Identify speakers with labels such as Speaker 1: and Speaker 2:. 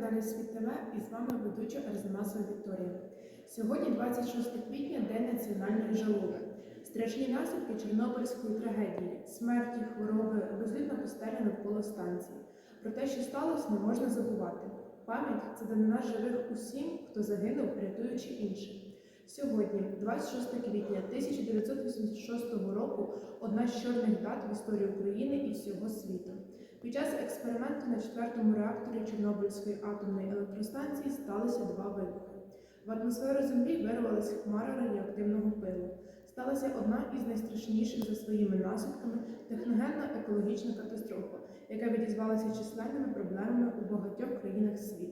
Speaker 1: каналі Світ ТВ і з вами ведуча Арзамасова Вікторія. Сьогодні 26 квітня, День національної жалоби. Страшні наслідки Чорнобильської трагедії, смерті, хвороби, безлюдна пустеля навколо станції. Про те, що сталося, не можна забувати. Пам'ять це данина живих усім, хто загинув, рятуючи інших. Сьогодні, 26 квітня 1986 року, одна з чорних дат в історії України і всього світу. Під час експерименту на четвертому реакторі Чорнобильської атомної електростанції сталися два вибухи. В атмосферу Землі вирвалася хмара радіоактивного пилу. Сталася одна із найстрашніших за своїми наслідками техногенна екологічна катастрофа, яка відізвалася численними проблемами у багатьох країнах світу.